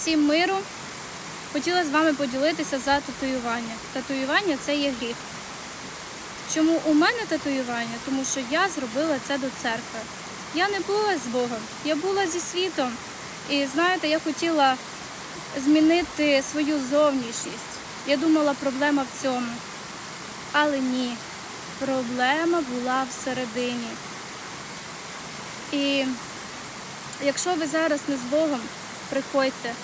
Всім миру. Хотіла з вами поділитися за татуювання. Татуювання це є гріх. Чому у мене татуювання? Тому що я зробила це до церкви. Я не була з Богом, я була зі світом. І знаєте, я хотіла змінити свою зовнішність. Я думала, проблема в цьому. Але ні, проблема була всередині. І якщо ви зараз не з Богом, приходьте.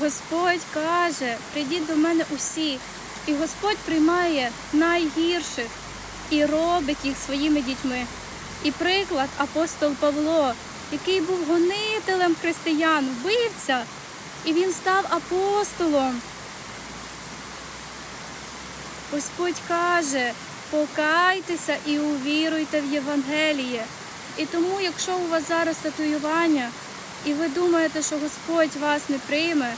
Господь каже, прийдіть до мене усі. І Господь приймає найгірших і робить їх своїми дітьми. І приклад апостол Павло, який був гонителем християн, вбивця, і він став апостолом. Господь каже, покайтеся і увіруйте в Євангеліє. І тому, якщо у вас зараз татуювання, і ви думаєте, що Господь вас не прийме,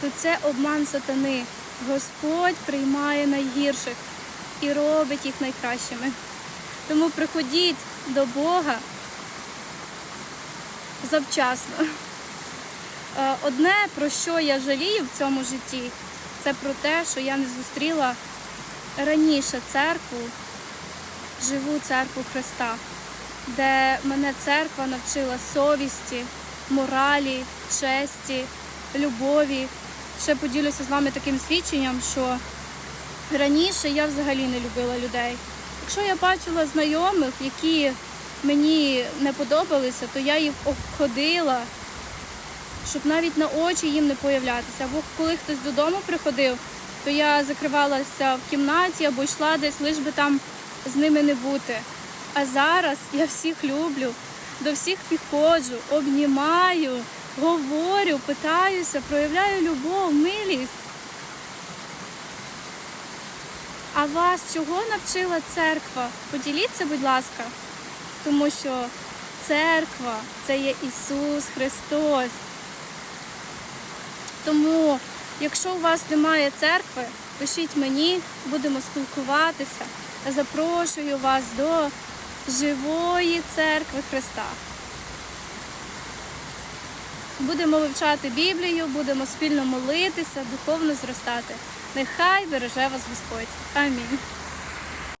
то це обман сатани. Господь приймає найгірших і робить їх найкращими. Тому приходіть до Бога завчасно. Е, Одне, про що я жалію в цьому житті, це про те, що я не зустріла раніше церкву, живу церкву Христа, де мене церква навчила совісті, моралі, честі, любові. Ще поділюся з вами таким свідченням, що раніше я взагалі не любила людей. Якщо я бачила знайомих, які мені не подобалися, то я їх обходила, щоб навіть на очі їм не появлятися. Або коли хтось додому приходив, то я закривалася в кімнаті або йшла десь, лиш би там з ними не бути. А зараз я всіх люблю, до всіх підходжу, обнімаю, говорю, питаюся, проявляю любов, милість. А вас чого навчила церква? Поділіться, будь ласка, тому що церква це є Ісус Христос. Тому, якщо у вас немає церкви, пишіть мені, будемо спілкуватися. Запрошую вас до живої церкви Христа. Будемо вивчати Біблію, будемо спільно молитися, духовно зростати. Нехай береже вас Господь. Амінь.